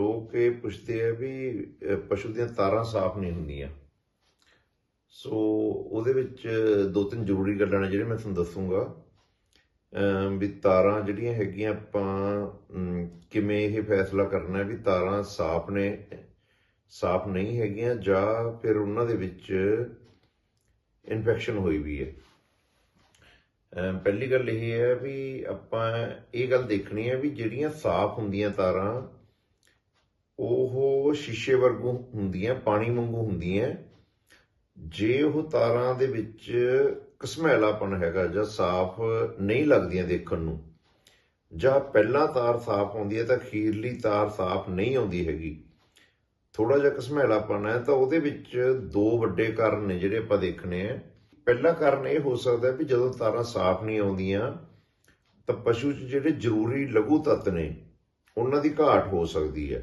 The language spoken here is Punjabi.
ਲੋਕ ਇਹ ਪੁੱਛਦੇ ਆ ਵੀ ਪਸ਼ੂ ਦੀਆਂ ਤਾਰਾਂ ਸਾਫ਼ ਨਹੀਂ ਹੁੰਦੀਆਂ। ਸੋ ਉਹਦੇ ਵਿੱਚ ਦੋ ਤਿੰਨ ਜ਼ਰੂਰੀ ਗੱਲਾਂ ਨੇ ਜਿਹੜੀਆਂ ਮੈਂ ਤੁਹਾਨੂੰ ਦੱਸੂਗਾ। ਵੀ ਤਾਰਾਂ ਜਿਹੜੀਆਂ ਹੈਗੀਆਂ ਆਪਾਂ ਕਿਵੇਂ ਇਹ ਫੈਸਲਾ ਕਰਨਾ ਵੀ ਤਾਰਾਂ ਸਾਫ਼ ਨੇ, ਸਾਫ਼ ਨਹੀਂ ਹੈਗੀਆਂ ਜਾਂ ਫਿਰ ਉਹਨਾਂ ਦੇ ਵਿੱਚ ਇਨਫੈਕਸ਼ਨ ਹੋਈ ਵੀ ਹੈ। ਪਹਿਲੀ ਗੱਲ ਇਹ ਹੈ ਵੀ ਆਪਾਂ ਇਹ ਗੱਲ ਦੇਖਣੀ ਹੈ ਵੀ ਜਿਹੜੀਆਂ ਸਾਫ਼ ਹੁੰਦੀਆਂ ਤਾਰਾਂ ਉਹ ਸ਼ੀਸ਼ੇ ਵਰਗੂ ਹੁੰਦੀਆਂ, ਪਾਣੀ ਵਾਂਗੂ ਹੁੰਦੀਆਂ, ਜੇ ਉਹ ਤਾਰਾਂ ਦੇ ਵਿੱਚ ਕਸਮੈਲਾਪਨ ਹੈਗਾ ਜਾਂ ਸਾਫ਼ ਨਹੀਂ ਲੱਗਦੀਆਂ ਦੇਖਣ ਨੂੰ, ਜਾਂ ਪਹਿਲਾਂ ਤਾਰ ਸਾਫ਼ ਆਉਂਦੀ ਹੈ ਤਾਂ ਅਖੀਰਲੀ ਤਾਰ ਸਾਫ਼ ਨਹੀਂ ਆਉਂਦੀ ਹੈਗੀ ਥੋੜਾ ਜਿਹਾ ਕਸਮੈਲਾਪਨ ਹੈ, ਤਾਂ ਉਹਦੇ ਵਿੱਚ ਦੋ ਵੱਡੇ ਕਾਰਨ ਨੇ ਜਿਹੜੇ ਆਪਾਂ ਦੇਖਣੇ ਆ ਪਹਿਲਾ ਕਾਰਨ ਇਹ ਹੋ ਸਕਦਾ ਵੀ ਜਦੋਂ ਤਾਰਾਂ ਸਾਫ਼ ਨਹੀਂ ਆਉਂਦੀਆਂ, ਤਾਂ ਪਸ਼ੂ 'ਚ ਜਿਹੜੇ ਜ਼ਰੂਰੀ ਲਘੂ ਤੱਤ ਨੇ, ਉਹਨਾਂ ਦੀ ਘਾਟ ਹੋ ਸਕਦੀ ਹੈ।